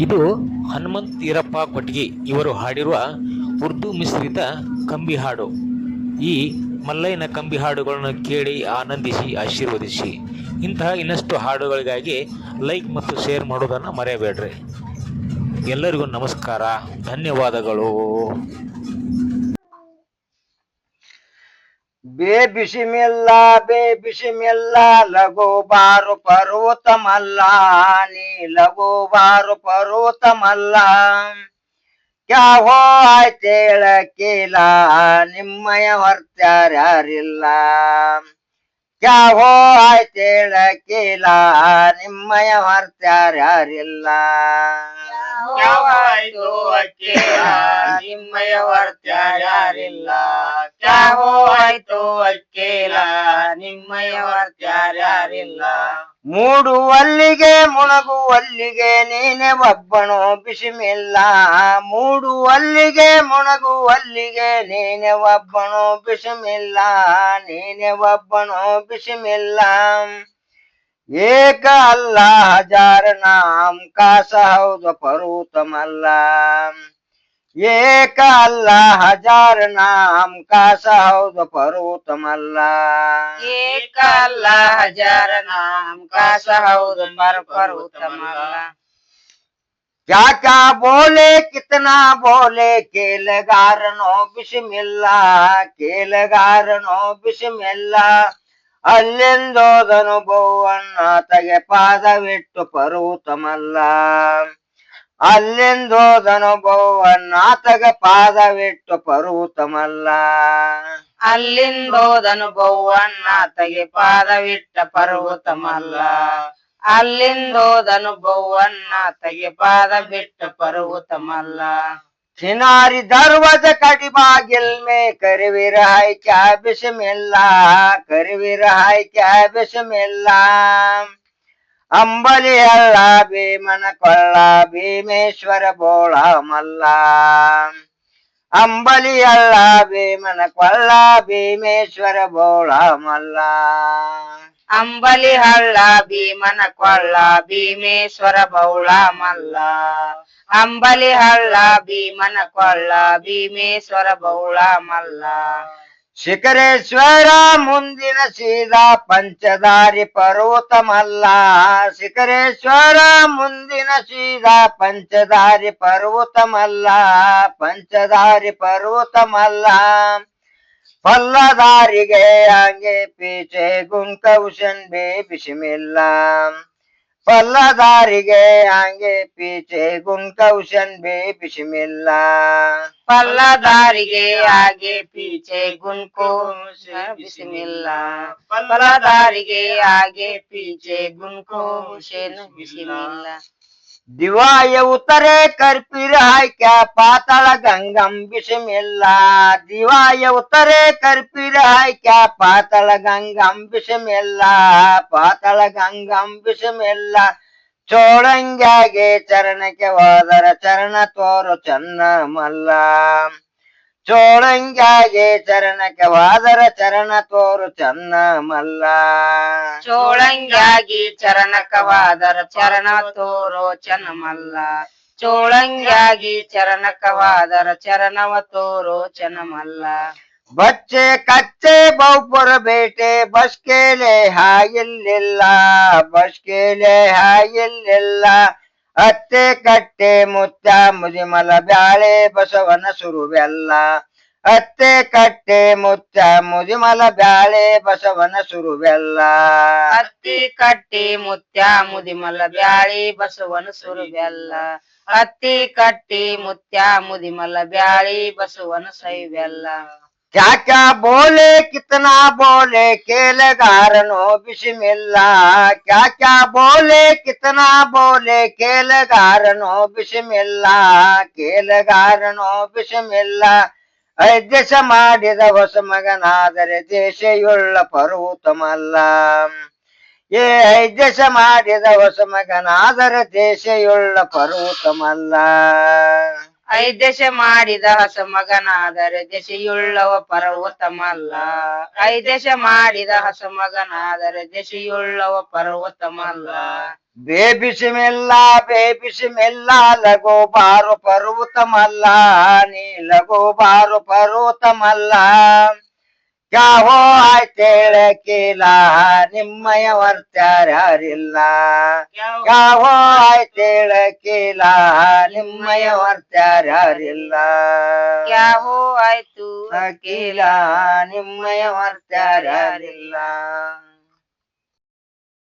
ಇದು ಹನುಮಂತ್ ಈರಪ್ಪ ಕೊಟ್ಗಿ ಇವರು ಹಾಡಿರುವ ಉರ್ದು ಮಿಶ್ರಿತ ಕಂಬಿ ಹಾಡು. ಈ ಮಲ್ಲಯ್ಯನ ಕಂಬಿ ಹಾಡುಗಳನ್ನು ಕೇಳಿ ಆನಂದಿಸಿ, ಆಶೀರ್ವದಿಸಿ. ಇಂತಹ ಇನ್ನಷ್ಟು ಹಾಡುಗಳಿಗಾಗಿ ಲೈಕ್ ಮತ್ತು ಶೇರ್ ಮಾಡೋದನ್ನು ಮರೆಯಬೇಡ್ರಿ. ಎಲ್ಲರಿಗೂ ನಮಸ್ಕಾರ. ಧನ್ಯವಾದಗಳು. ಬೇ ಬಿಸಿಮಿಲ್ಲ ಬೇ ಬಿಸಿಮಿಲ್ಲ ಲಘು ಬಾರು ಪರ್ವತಮಲ್ಲ ನೀ ಲಘು ಬಾರು ಪರ್ವತಮಲ್ಲ. ಮಲ್ಲ ಕ್ಯಾ ಹೋ ಆಯ್ತೇಳ ಕೇಳ ನಿಮ್ಮಯ ಹೊರ್ತ್ಯಾರ್ಯಾರಿಲ್ಲ ಕ್ಯಾಹೋ ಆಯ್ತೇಳ ಕೇಳ ನಿಮ್ಮಯ ಹೊರ್ತ್ಯಾರ್ಯಾರಿಲ್ಲ ಯಾವಾಯ್ತು ಅಕ್ಕೇಲ ನಿಮ್ಮಯ ವರ್ತ್ಯಾರ್ಯಾರಿಲ್ಲ. ಕ್ಯಾವೋ ಆಯ್ತು ಮೂಡು ಅಲ್ಲಿಗೆ, ಮುಣಗು ಅಲ್ಲಿಗೆ, ನೀನೆ ಒಬ್ಬನು ಬಿಸಿಮಿಲ್ಲ. ಮೂಡು ಅಲ್ಲಿಗೆ, ಮುಣಗು ಅಲ್ಲಿಗೆ, ನೀನೆ ಒಬ್ಬನು ಬಿಸಿಮಿಲ್ಲ. ನೀನೆ ಒಬ್ಬನು ಬಿಸಿಮಿಲ್ಲ. ಏಕ ಅಲ್ಲ ಹಜಾರ ನಾಮ ಕಾಸ ಹೌದು ಪರ್ವತಮಲ್ಲ. ಏಕ ಅಲ್ಲ ಹಜಾರ ನಾಮ ಕಾಸ ಹೌದು ಪರ್ವತಮಲ್ಲ ಏಕಲ್ಲ ಹಜಾರ ನಾಮ ಕಾಸ ಹೌದು ಪರ ಪರ್ವತಮಲ್ಲ क्या क्या बोले कितना बोले ಕೇಲಗಾರನೋ ಬಿಸಿಮಿಲ್ಲ ಕೇಲಗಾರನೋ ಬಿಸಿಮಿಲ್ಲ ಅಲ್ಲೆಂದೋದನು ಬಹುವನ್ನ ತಗೆ ಪಾದವಿಟ್ಟು ಪರ್ವತಮಲ್ಲ ಅಲ್ಲೆಂದೋದನು ಬಹುವನ್ನ ತಗೆ ಪಾದವಿಟ್ಟು ಪರ್ವತಮಲ್ಲ. ಅಲ್ಲಿಂದೋದನುಭವನಾಥಗೆ ಪಾದವಿಟ್ಟ ಪರ್ವತಮಲ್ಲ. ಅಲ್ಲಿಂದೋದನುಭವನಾಥಗೆ ಪಾದ ಬಿಟ್ಟ ಪರ್ವತಮಲ್ಲ. ಚಿನಾರಿ ದರ್ವಜ ಕಡಿಬಾಗಿಲ್ ಮೇ ಕರಿವಿರ ಹಾಯ್ಕೆ ಕ್ಯಾ ಬಿಸ್ಮಿಲ್ಲ ಕರಿವಿರ ಹಾಯ್ಕೆ ಕ್ಯಾ ಬಿಸ್ಮಿಲ್ಲ ಅಂಬಲಿ ಅಲ್ಲ ಭೀಮನ ಕೊಳ್ಳ, ಭೀಮೇಶ್ವರ ಬೋಳ ಮಲ್ಲ. ಅಂಬಲಿ ಅಲ್ಲ ಭೀಮನ ಕೊಳ್ಳ, ಭೀಮೇಶ್ವರ ಬೋಳ ಮಲ್ಲ. ಅಂಬಲಿ ಹಳ್ಳ ಭೀಮನ ಕೊಳ್ಳ, ಭೀಮೇಶ್ವರ ಬೌಳ ಮಲ್ಲ. ಅಂಬಲಿ ಹಳ್ಳ ಭೀಮನ ಕೊಳ್ಳ, ಭೀಮೇಶ್ವರ ಬೌಳ ಮಲ್ಲ. ಶಿಖರೇಶ್ವರ ಮುಂದಿನ ಸೀದಾ ಪಂಚದಾರಿ ಪರ್ವತಮಲ್ಲ. ಶಿಖರೇಶ್ವರ ಮುಂದಿನ ಸೀದಾ ಪಂಚದಾರಿ ಪರ್ವತಮಲ್ಲ. ಪಂಚದಾರಿ ಪರ್ವತಮಲ್ಲ. ಪಲ್ಲದಾರಿಗೆ ಹಂಗೆ ಪೀಚೆ ಗುಂಕ ಹುಸನ್ ಬೇ ಬಿಸಿಮಿಲ್ಲ ಪಲ್ಲದಾರಿಗೆ ಹಂಗೆ ಪೀಚೆ ಗುಂಕ ಹುಸನ್ ಬೇ ಬಿಸಿಮಿಲ್ಲ ಪಲ್ಲದಾರಿಗೆ ಆಗೆ ಪೀಚೆ ಗುನ್ಕೋ ಬಿಸಿಮಿಲ್ಲ ಪಲ್ಲದಾರಿಗೆ ಆಗೆ ಪೀಚೆ ಗುನ್ಕೋ ಹುಸೇನು ಬಿಸಿಮಿಲ್ಲ ದಿವಾಯ ಉತ್ತರೆ ಕರ್ಪಿರ ಹಾಯ್ಕ, ಪಾತಾಳ ಗಂಗಂ ಬಿಸಿಮಿಲ್ಲ. ದಿವಾಯ ಉತ್ತರೆ ಕರ್ಪಿರ ಹಾಯ್ಕ, ಪಾತಾಳ ಗಂಗಂ ಬಿಸಿಮಿಲ್ಲ. ಪಾತಾಳ ಗಂಗಂ ಬಿಸಿಮಿಲ್ಲ. ಚೋಳಂಗ್ಯಾಗೆ ಚರಣಕ್ಕೆ ಹೋದರ ಚರಣ ತೋರು ಚನ್ನ ಮಲ್ಲ ಚೋಳಂಗ್ಯಾಗೆ ಚರಣಕ್ಕೆ ವಾದರ ಚರಣ ತೋರು ಚನ್ನ ಮಲ್ಲ ಚೋಳಂಗ್ಯಾಗಿ ಚರಣಕವಾದರ ಚರಣ ತೋರು ಚನ್ನ ಚನಮಲ್ಲ ಚೋಳಂಗ್ಯಾಗಿ ಚರಣಕವಾದರ ಚರಣವ ತೋರು ಚನ್ನ ಚನಮಲ್ಲ ಬಚ್ಚೆ ಕಚ್ಚೆ ಬೌಬ್ಬರ ಬೇಟೆ ಬಸ್ಕೇಲೆ ಹಾಯಿಲ್ಲ ಬಸ್ಕೇಲೆ ಹಾಯಿಲ್ಲಿಲ್ಲ. ಅತ್ತೆ ಕಟ್ಟೆ ಮುತ್ತ ಮುದಿಮಲ ಬ್ಯಾಳೆ ಬಸವನ ಸುರುವೆಲ್ಲ. ಅತ್ತೆ ಕಟ್ಟೆ ಮುತ್ತ ಮುದಿಮಲ ಬ್ಯಾಳೆ ಬಸವನ ಸುರುವೆಲ್ಲ. ಹತ್ತಿ ಕಟ್ಟಿ ಮುತ್ತ ಮುದಿಮಲ ಬ್ಯಾಳಿ ಬಸವನ ಸುರುವೆಲ್ಲ. ಹತ್ತಿ ಕಟ್ಟಿ ಮುತ್ತ ಮುದಿಮಲ ಬ್ಯಾಳಿ ಬಸವನ ಸೈವೆಲ್ಲ. क्या क्या बोले कितना बोले केलगारनो बिस्मिल्ला क्या क्या बोले कितना बोले केलगारनो बिस्मिल्ला ಕೇಲಗಾರನೋ ಬಿಸ್ಮಿಲ್ಲ ಐದ್ಯಸ ಮಾಡಿದ ಹೊಸ ಮಗನಾದರೆ ದೇಶಯುಳ್ಳ ಪರ್ವತಮಲ್ಲ ಏ ಐದ್ಯಸ ಮಾಡಿದ ಹೊಸ ಮಗನಾದರೆ ದೇಶಯುಳ್ಳ ಪರ್ವತಮಲ್ಲ ಐದೆಸೆ ಮಾಡಿದ ಹಸ ಮಗನಾದರೆ ದೆಸೆಯುಳ್ಳವ ಪರ್ವತಮಲ್ಲ. ಐದೆಸೆ ಮಾಡಿದ ಹಸ ಮಗನಾದರೆ ದೆಸೆಯುಳ್ಳವ ಪರ್ವತಮಲ್ಲ. ಬೇಬಿಸಿಮೆಲ್ಲ ಬೇಬಿಸಿಮೆಲ್ಲ ಲಗೋ ಬಾರು ಪರ್ವತಮಲ್ಲ, ನೀ ಲಗೋ ಬಾರು ಪರ್ವತಮಲ್ಲ. ಯಾವೋ ಆಯ್ತೇಳ ಕೀಲ ನಿಮ್ಮಯ ವರ್ತಾರ್ಯಾರಿಲ್ಲ ಯಾವೋ ಆಯ್ತೇಳ ಕೀಲ ನಿಮ್ಮಯ ವರ್ತಾರ್ಯಾರಿಲ್ಲ ಯಾವೋ ಆಯ್ತು ಅಕಿಲ ನಿಮ್ಮಯ ವರ್ತ್ಯಾರ್ಯಾರಿಲ್ಲ